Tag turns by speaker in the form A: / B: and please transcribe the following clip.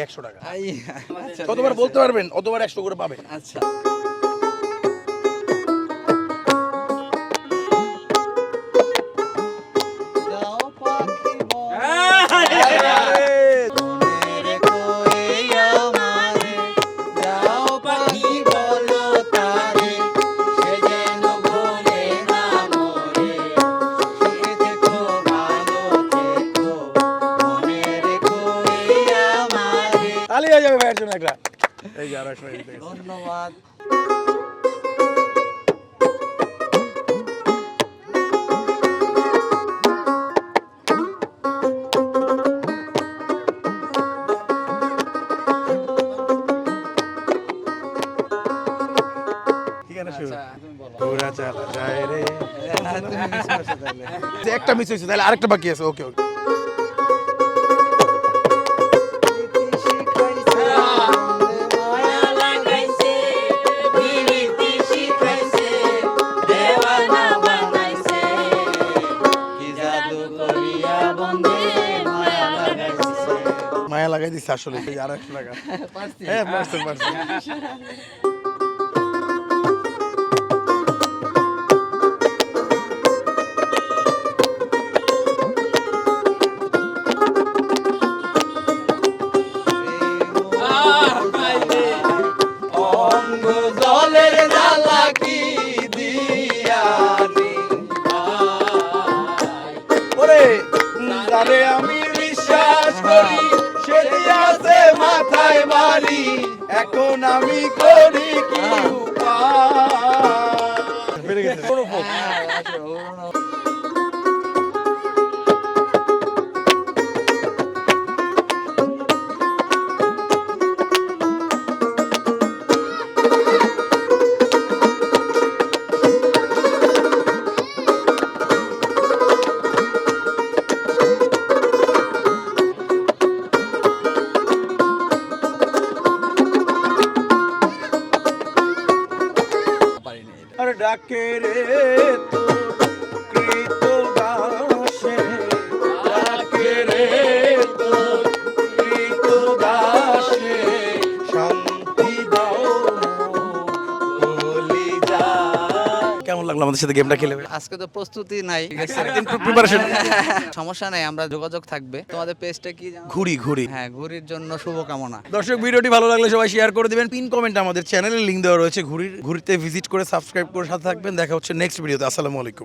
A: একশো টাকা।
B: আচ্ছা,
A: কতবার বলতে পারবেন? অতবার একশো করে পাবেন।
B: আচ্ছা।
A: হয়ে যাবে ভাইয়ের জন্য একটা এই যে।
B: ধন্যবাদ আচ্ছা, তুমি বলো।
A: ঘোরা চালা যায় রে
B: তুমি miss করছ তাহলে।
A: যে একটা মিস হয়েছে তাহলে আরেকটা বাকি আছে ওকে ওকে
B: মায়া
A: লাগাই দিচ্ছে আসলে এই একশো টাকা
B: পারছি?
A: হ্যাঁ পারছি পারছেন এখন আমি করি কি উপায় ডাকে রে তোর কৃত কেমন লাগল আমাদের সাথে গেমটা খেলে?
B: আজকে তো প্রস্তুতি নাই।
A: প্রিপারেশন
B: সমস্যা নাই আমরা যোগাযোগ থাকবে। তোমাদের পেজটা কি
A: ঘুরি ঘুরি
B: হ্যাঁ ঘুরির জন্য শুভকামনা।
A: দর্শক ভিডিওটি ভালো লাগলে সবাই শেয়ার করে দিবেন। পিন কমেন্ট আমাদের চ্যানেলের লিংক দেওয়া রয়েছে। ঘুরির ঘুরিতে ভিজিট করে সাবস্ক্রাইব করে সাথে থাকবেন। দেখা হচ্ছে নেক্সট ভিডিওতে আসসালামু আলাইকুম।